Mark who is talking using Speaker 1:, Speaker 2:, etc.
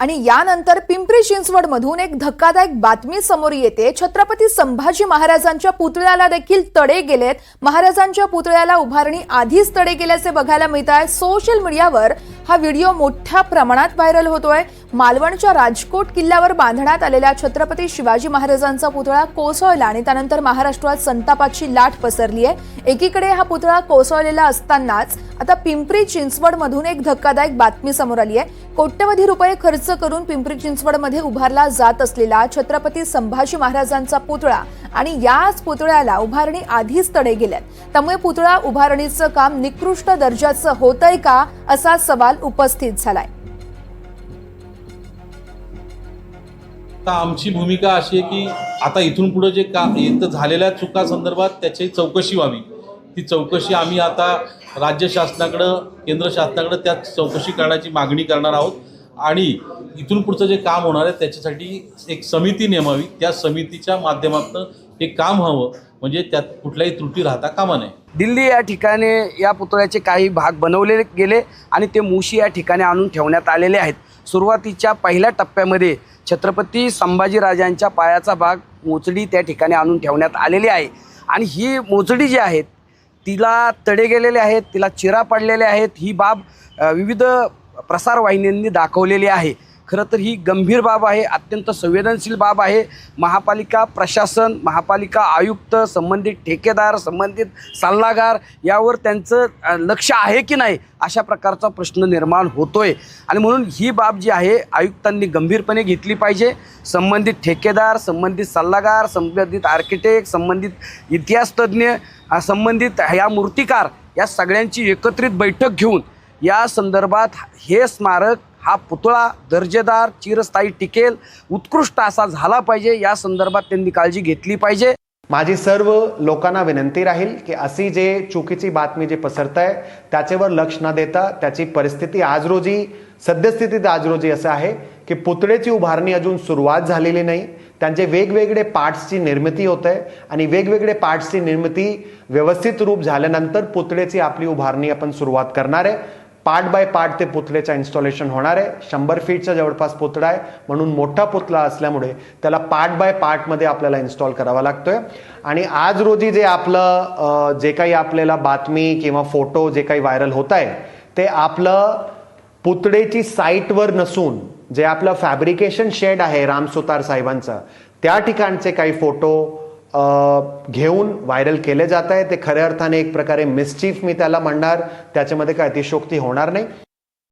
Speaker 1: आणि यानंतर पिंपरी चिंचवड मधून एक धक्कादायक बातमी समोर येते. छत्रपती संभाजी महाराजांच्या पुतळ्याला देखील तडे गेलेत. महाराजांच्या पुतळ्याला उभारणी आधीच तडे गेल्याचे बघायला मिळत आहे. सोशल मीडियावर हा व्हिडिओ मोठ्या प्रमाणात व्हायरल होतोय. मालवणच्या राजकोट किल्ल्यावर बांधण्यात आलेल्या छत्रपती शिवाजी महाराजांचा पुतळा कोसळला आणि त्यानंतर महाराष्ट्रात संतापाची लाट पसरली आहे. एकीकडे हा पुतळा कोसळलेला असतानाच आता पिंपरी चिंचवड मधून एक धक्कादायक बातमी समोर आली आहे. कोट्यवधी रुपये खर्च करून पिंपरी चिंचवडमध्ये उभारला जात असलेला छत्रपती संभाजी महाराजांचा पुतळा आणि याच पुतळ्याला उभारणी आधीच तडे गेल्यात. त्यामुळे पुतळा उभारणीचं काम निकृष्ट दर्जाचं होतंय का असा सवाल उपस्थित झालाय.
Speaker 2: आता आमची भूमिका अशी आहे की आता इथून पुढे जे का इथं झालेल्या चुका संदर्भात त्याची चौकशी व्हावी. ती चौकशी आम्ही आता राज्य शासनाकडं केंद्र शासनाकडं त्या चौकशी करण्याची मागणी करणार आहोत. आणि इथून पुढचं जे काम होणार आहे त्याच्यासाठी एक समिती नेमावी. त्या समितीच्या माध्यमातून हे काम हवं. म्हणजे त्यात कुठल्याही त्रुटी राहता कामा नये.
Speaker 3: दिल्ली या ठिकाणी या पुतळ्याचे काही भाग बनवले गेले आणि ते मुशी या ठिकाणी आणून ठेवण्यात आलेले आहेत. सुरुवातीच्या पहिल्या टप्प्यामध्ये छत्रपती संभाजीराजांच्या पायाचा भाग मोचडी त्या ठिकाणी आणून ठेवण्यात आलेली आहे. आणि ही मोचडी जी आहेत तिला तडे गेलेले आहेत तिला चिरा पडलेले आहेत. ही बाब विविध प्रसारवाहिन्यांनी दाखवलेली आहे. खरं तर ही गंभीर बाब आहे अत्यंत संवेदनशील बाब आहे. महापालिका प्रशासन महापालिका आयुक्त संबंधित ठेकेदार संबंधित सल्लागार यावर त्यांचं लक्ष आहे की नाही अशा प्रकारचा प्रश्न निर्माण होतोय. आणि म्हणून ही बाब जी आहे आयुक्तांनी गंभीरपणे घेतली पाहिजे. संबंधित ठेकेदार संबंधित सल्लागार संबंधित आर्किटेक्ट संबंधित इतिहासतज्ञ संबंधित या मूर्तिकार या सगळ्यांची एकत्रित बैठक घेऊन या संदर्भात हे स्मारक हा पुतळा दर्जेदार चिरस्थायी टिकेल उत्कृष्ट असा झाला पाहिजे. या संदर्भात त्यांनी काळजी घेतली पाहिजे.
Speaker 4: माझी सर्व लोकांना विनंती राहील की अशी जे चुकीची बातमी जे पसरत आहे त्याच्यावर लक्ष न देता त्याची परिस्थिती आज रोजी सद्यस्थितीत आज रोजी असं आहे की पुतळेची उभारणी अजून सुरुवात झालेली नाही. त्यांचे वेगवेगळे पार्ट्सची निर्मिती होत आहे आणि वेगवेगळे पार्ट्सची निर्मिती व्यवस्थित रूप झाल्यानंतर पुतळेची आपली उभारणी आपण सुरुवात करणार आहे. पार्ट बाय पार्ट ते पुतळेचं इन्स्टॉलेशन होणार आहे. शंभर फीटचा जवळपास पुतळा आहे. म्हणून मोठा पुतळा असल्यामुळे त्याला पार्ट बाय पार्टमध्ये आपल्याला इन्स्टॉल करावा लागतोय. आणि आज रोजी जे आपलं जे काही आपल्याला बातमी किंवा फोटो जे काही व्हायरल होत आहे ते आपलं पुतळेची साईटवर नसून जे आपलं फॅब्रिकेशन शेड आहे राम सुतार साहेबांचं त्या ठिकाणचे काही फोटो घेऊन व्हायरल केले जात आहे ते खऱ्या अर्थाने एक प्रकारे मिसचीफ मी त्याला म्हणणार. त्याच्यामध्ये काय अतिशोक्ती होणार नाही.